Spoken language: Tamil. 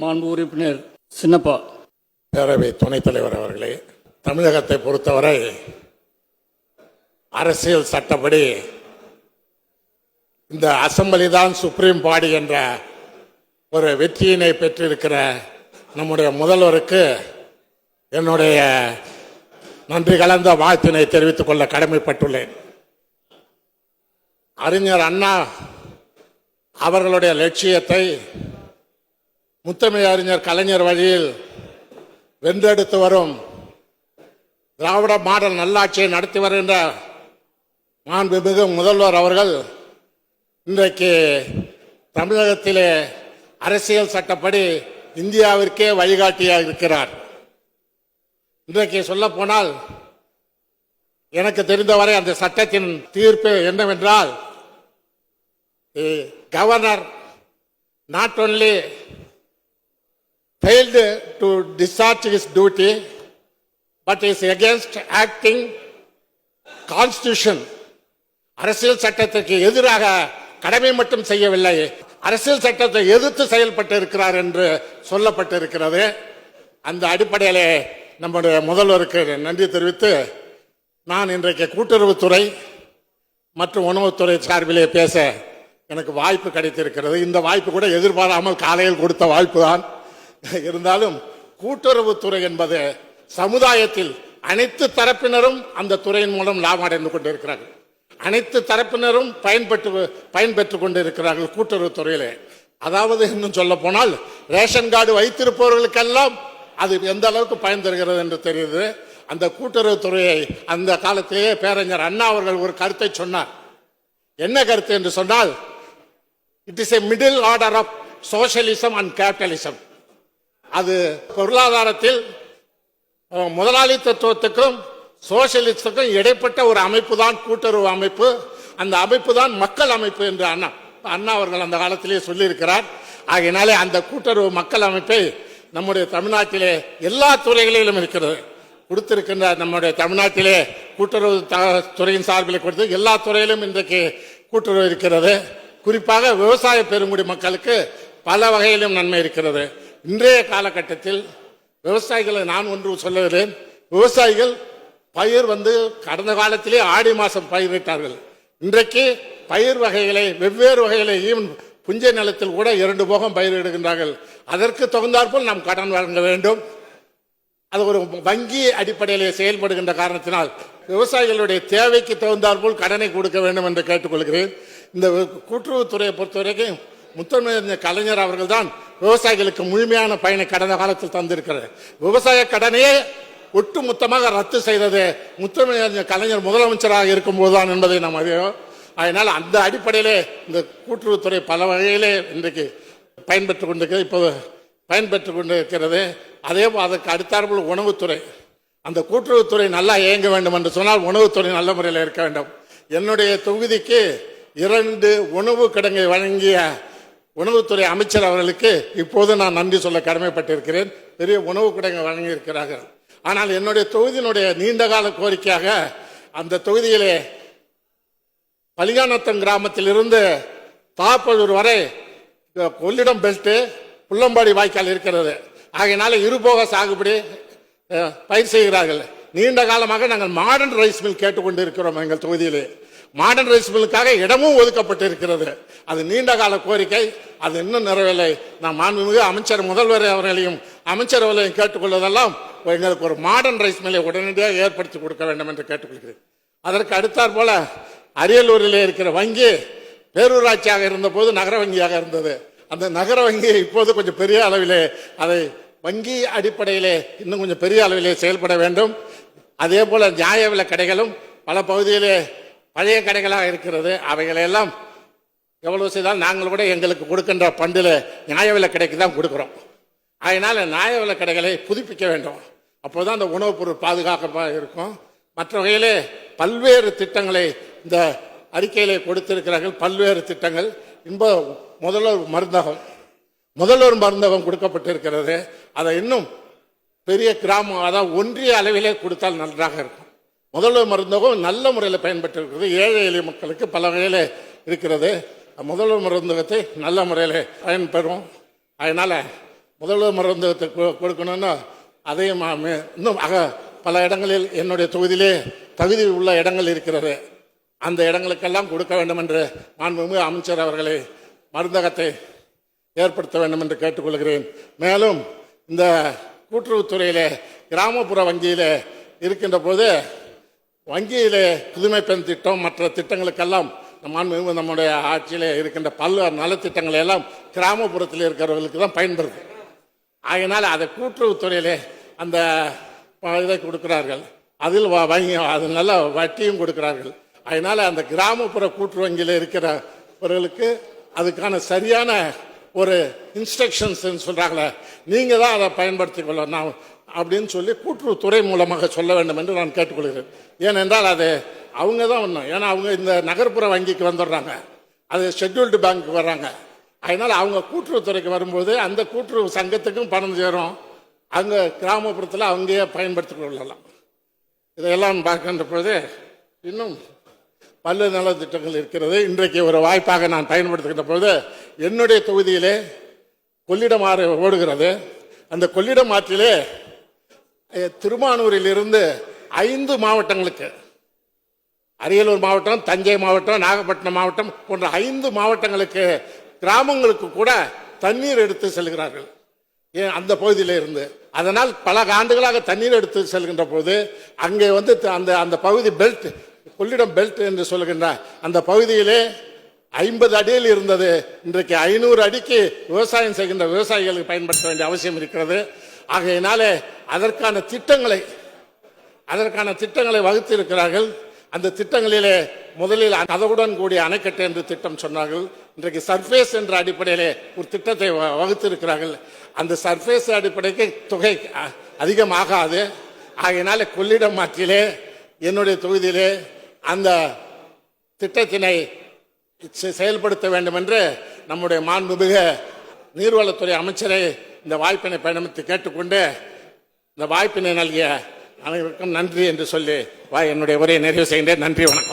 மாண்பு உறுப்பினர் சின்னப்பா. பேரவை துணைத் தலைவர் அவர்களே தமிழகத்தை பொறுத்தவரை அரசியல் சட்டப்படி இந்த அசெம்பிளி தான் சுப்ரீம் பாடி என்ற ஒரு வெற்றியினை பெற்றிருக்கிற நம்முடைய முதல்வருக்கு என்னுடைய நன்றி கலந்த வாழ்த்தினை தெரிவித்துக் கொள்ள கடமைப்பட்டுள்ளேன். அறிஞர் அண்ணா அவர்களுடைய லட்சியத்தை முத்தமிழ் அறிஞர் கலைஞர் வழியில் வென்றெடுத்து வரும் திராவிட மாடல் நல்லாட்சியை நடத்தி வருகின்ற மாண்புமிகு முதல்வர் அவர்கள் இன்றைக்கு தமிழகத்திலே அரசியல் சட்டப்படி இந்தியாவிற்கே வழிகாட்டியாக இருக்கிறார். இன்றைக்கு சொல்லப்போனால் எனக்கு தெரிந்தவரை அந்த சட்டத்தின் தீர்ப்பு என்னவென்றால் governor not only failed to discharge his duty, but is against acting constitution. அரசியல் சட்டத்திற்கு எதிராக கடமை மட்டும் செய்யவில்லை. அரசியல் சட்டத்தை எதிர்த்து செயல்பட்டு இருக்கிறார் என்று சொல்லப்பட்டிருக்கிறது. அந்த அடிப்படையிலே நம்முடைய முதல்வருக்கு நன்றி தெரிவித்து நான் இன்றைக்கு கூட்டுறவுத்துறை மற்றும் உணவுத்துறை சார்பிலே பேச எனக்கு வாய்ப்பு கிடைத்திருக்கிறது. இந்த வாய்ப்பு கூட எதிர்பாராமல் காலையில் கொடுத்த வாய்ப்பு தான். இருந்தாலும் கூட்டுறவுத்துறை என்பது சமுதாயத்தில் அனைத்து தரப்பினரும் அந்த துறையின் மூலம் லாபம் அடைந்து கொண்டிருக்கிறார்கள். அனைத்து தரப்பினரும் பயன்பெற்று பயன்பெற்றுக் கொண்டிருக்கிறார்கள் கூட்டுறவுத்துறையிலே அதாவது இன்னும் சொல்ல போனால் ரேஷன் கார்டு வைத்திருப்பவர்களுக்கெல்லாம் அது எந்த அளவுக்கு பயன் தருகிறது என்று தெரியுது. அந்த கூட்டுறவுத்துறையை அந்த காலத்திலேயே பேரறிஞர் அண்ணா அவர்கள் ஒரு கருத்தை சொன்னார். என்ன கருத்து என்று சொன்னால் it is a middle order of socialism and capitalism அது பொருளாதாரத்தில் முதலாளித்துவத்துக்கும் சோசியலிஸ்டுக்கும் இடைப்பட்ட ஒரு அமைப்பு தான் கூட்டுறவு அமைப்பு. அந்த அமைப்பு தான் மக்கள் அமைப்பு என்று அண்ணா அண்ணா அவர்கள் அந்த காலத்திலேயே சொல்லியிருக்கிறார். ஆகையினாலே அந்த கூட்டுறவு மக்கள் அமைப்பை நம்முடைய தமிழ்நாட்டிலே எல்லா துறைகளிலும் இருக்கிறது. கொடுத்திருக்கின்ற நம்முடைய தமிழ்நாட்டிலே கூட்டுறவு த- துறையின் சார்பில் கொடுத்து எல்லா துறையிலும் இன்றைக்கு கூட்டுறவு இருக்கிறது. குறிப்பாக விவசாய பெருங்குடி மக்களுக்கு பல வகையிலும் நன்மை இருக்கிறது. இன்றைய காலகட்டத்தில் விவசாயிகளை நான் ஒன்று சொல்லுகிறேன். விவசாயிகள் பயிர் வந்து கடந்த காலத்திலே ஆடி மாதம் பயிரிட்டார்கள். இன்றைக்கு பயிர் வகைகளை வெவ்வேறு வகைகளை ஈவன் புஞ்சை நிலத்தில் கூட இரண்டு போகம் பயிரிடுகின்றார்கள். அதற்கு தகுந்தாற்போல் நாம் கடன் வழங்க வேண்டும். அது ஒரு வங்கி அடிப்படையிலே செயல்படுகின்ற காரணத்தினால் விவசாயிகளுடைய தேவைக்கு தகுந்தாற்போல் கடனை கொடுக்க வேண்டும் என்று கேட்டுக்கொள்கிறேன். இந்த கூட்டுறவுத்துறையை பொறுத்தவரைக்கும் முத்தமிழறிஞர் கலைஞர் அவர்கள் தான் விவசாயிகளுக்கு முழுமையான பயனை கடந்த காலத்தில் தந்திருக்கிறார் விவசாய கடனையே ஒட்டுமொத்தமாக ரத்து செய்தது முத்தமிழறிஞர் கலைஞர் முதலமைச்சராக இருக்கும்போது தான் என்பதை நாம் அறிவோம் அதனால் அந்த அடிப்படையிலே இந்த கூட்டுறவுத்துறை பல வகையிலே இன்றைக்கு பயன்பெற்று கொண்டிருக்கிறது. இப்போது பயன்பெற்று கொண்டிருக்கிறது. அதே அதற்கு அடுத்தாற்போல் உணவுத்துறை அந்த கூட்டுறவுத்துறை நல்லா இயங்க வேண்டும் என்று சொன்னால் உணவுத்துறை நல்ல முறையில் இருக்க வேண்டும். என்னுடைய தொகுதிக்கு இரண்டு உணவு கிடங்கை வழங்கிய உணவுத்துறை அமைச்சர் அவர்களுக்கு இப்போது நான் நன்றி சொல்ல கடமைப்பட்டிருக்கிறேன். பெரிய உணவு கிடங்கை வழங்கியிருக்கிறார்கள். ஆனால் என்னுடைய தொகுதியினுடைய நீண்டகால கோரிக்கையாக அந்த தொகுதியிலே பலிகானத்தம் கிராமத்திலிருந்து தாப்பழூர் வரை கொள்ளிடம் பெல்ட்டு புள்ளம்பாடி வாய்க்கால் இருக்கிறது. ஆகையினால இருபோக சாகுபடி பயிர் செய்கிறார்கள். நீண்ட காலமாக நாங்கள் மாடர்ன் ரைஸ் மில் கேட்டுக்கொண்டு இருக்கிறோம் எங்கள் தொகுதியிலே. மாடர்ன் ரைஸ் மில்லுக்காக இடமும் ஒதுக்கப்பட்டு இருக்கிறது அது நீண்ட கால கோரிக்கை. அது இன்னும் நிறைவேலை நான் மாண்புமிகு அமைச்சர் முதல்வர் அவர்களையும் அமைச்சர் அவர்களையும் கேட்டுக்கொள்வதெல்லாம் எங்களுக்கு ஒரு மாடர்ன் ரைஸ் மில்லை உடனடியாக ஏற்படுத்தி கொடுக்க வேண்டும் என்று கேட்டுக்கொள்கிறேன். அதற்கு அடுத்தாற் போல அரியலூரில் இருக்கிற வங்கி பேரூராட்சியாக இருந்தபோது நகர வங்கியாக இருந்தது. அந்த நகர வங்கி இப்போது கொஞ்சம் பெரிய அளவிலே அதை வங்கி அடிப்படையிலே இன்னும் கொஞ்சம் பெரிய அளவிலே செயல்பட வேண்டும். அதே போல நியாய விலை கடைகளும் பல பகுதியிலே பழைய கடைகளாக இருக்கிறது. அவைகளெல்லாம் எவ்வளவு செய்தாலும் நாங்கள் கூட எங்களுக்கு கொடுக்கின்ற பண்டில் நியாய விலை கடைக்கு தான் கொடுக்குறோம். அதனால் நியாய விலை கடைகளை புதுப்பிக்க வேண்டும். அப்போதான் அந்த உணவுப் பொருள் பாதுகாப்பாக இருக்கும். மற்ற வகையிலே பல்வேறு திட்டங்களை இந்த அறிக்கையிலே கொடுத்திருக்கிறார்கள். பல்வேறு திட்டங்கள். இன்ப முதல்வர் மருந்தகம். முதல்வர் மருந்தகம் கொடுக்கப்பட்டிருக்கிறது. அதை இன்னும் பெரிய கிராமம் அதாவது ஒன்றிய அளவிலே கொடுத்தால் நன்றாக இருக்கும். முதல்வர் மருந்தகம் நல்ல முறையில் பயன்பட்டு இருக்கிறது ஏழை எளிய மக்களுக்கு பல வகையில் இருக்கிறது. முதல்வர் மருந்தகத்தை நல்ல முறையில் பயன்பெறும். அதனால் முதல்வர் மருந்தகத்தை கொ- கொடுக்கணும்னா அதையும் இன்னும் அக பல இடங்களில் என்னுடைய தொகுதியிலே தகுதி உள்ள இடங்கள் இருக்கிறது. அந்த இடங்களுக்கெல்லாம் கொடுக்க வேண்டும் என்று மாண்புமிகு அமைச்சர் அவர்களை மருந்தகத்தை ஏற்படுத்த வேண்டும் என்று கேட்டுக்கொள்கிறேன். மேலும் இந்த கூட்டுறவுத்துறையில் கிராமப்புற வங்கியில் இருக்கின்ற போது வங்கியிலே புதுமை பெண் திட்டம் மற்ற திட்டங்களுக்கெல்லாம் நம்ம நம்முடைய ஆட்சியில் இருக்கின்ற பல்வேறு நலத்திட்டங்கள் எல்லாம் கிராமப்புறத்தில் இருக்கிறவர்களுக்கு தான் பயன்படுது. ஆகையினால் அதை கூட்டுறவுத்துறையிலே அந்த இதை கொடுக்கிறார்கள். அதில் வ- வங்கி அது நல்ல வட்டியும் கொடுக்கிறார்கள். அதனால் அந்த கிராமப்புற கூட்டுறவு வங்கியில் இருக்கிறவர்களுக்கு அதுக்கான சரியான ஒரு இன்ஸ்ட்ரக்ஷன்ஸ் சொல்கிறாங்களே நீங்கள் தான் அதை பயன்படுத்தி கொள்ளணும். நான் அப்படின்னு சொல்லி கூட்டுறவுத்துறை மூலமாக சொல்ல வேண்டும் என்று நான் கேட்டுக்கொள்கிறேன். ஏனென்றால் அது அவங்க தான் ஒன்றும் ஏன்னா அவங்க இந்த நகர்ப்புற வங்கிக்கு வந்துடுறாங்க. அது ஷெட்யூல்டு பேங்க்கு வர்றாங்க. அதனால் அவங்க கூட்டுறவுத்துறைக்கு வரும்போது அந்த கூட்டுறவு சங்கத்துக்கும் பணம் சேரும். அங்கே கிராமப்புறத்தில் அங்கேயே பயன்படுத்திக் கொள்ளலாம். இதையெல்லாம் பார்க்கின்ற பொழுது இன்னும் பல நலத்திட்டங்கள் இருக்கிறது. இன்றைக்கு ஒரு வாய்ப்பாக நான் பயன்படுத்துகின்ற பொழுது என்னுடைய தொகுதியிலே கொள்ளிடம் ஆறு ஓடுகிறது. அந்த கொள்ளிடம் ஆற்றிலே திருமானூரிலிருந்து ஐந்து மாவட்டங்களுக்கு அரியலூர் மாவட்டம் தஞ்சை மாவட்டம் நாகப்பட்டினம் மாவட்டம் போன்ற ஐந்து மாவட்டங்களுக்கு கிராமங்களுக்கு கூட தண்ணீர் எடுத்து செல்கிறார்கள். அந்த பகுதியில் இருந்து. அதனால் பல ஆண்டுகளாக தண்ணீர் எடுத்து செல்கின்ற போது அங்கே வந்து த- அந்த அந்த பகுதி பெல்ட் கொள்ளிடம் பெல்ட் என்று சொல்லுகின்ற அந்த பகுதியிலே ஐம்பது அடியில் இருந்தது. இன்றைக்கு ஐநூறு அடிக்கு விவசாயம் செய்கின்ற விவசாயிகளுக்கு பயன்படுத்த வேண்டிய அவசியம் இருக்கிறது. ஆகையினாலே அதற்கான திட்டங்களை அதற்கான திட்டங்களை வகுத்து இருக்கிறார்கள் அந்த திட்டங்களிலே முதலில் கதவுடன் கூடிய அணைக்கட்டு என்று திட்டம் சொன்னார்கள். இன்றைக்கு சர்ஃபேஸ் என்ற அடிப்படையிலே ஒரு திட்டத்தை வ- வகுத்திருக்கிறார்கள். அந்த சர்ஃபேஸ் அடிப்படைக்கு தொகை அதிகமாகாது. ஆகையினால கொள்ளிடம் ஆற்றிலே என்னுடைய தொகுதியிலே அந்த திட்டத்தினை செ- செயல்படுத்த வேண்டும் என்று நம்முடைய மாண்புமிகு நீர்வளத்துறை அமைச்சரை இந்த வாய்ப்பினை பயணமித்து கேட்டுக்கொண்டு இந்த வாய்ப்பினை நல்கிய அனைவருக்கும் நன்றி என்று சொல்லி என்னுடைய உரையை நிறைவு செய்கின்றேன். நன்றி வணக்கம்.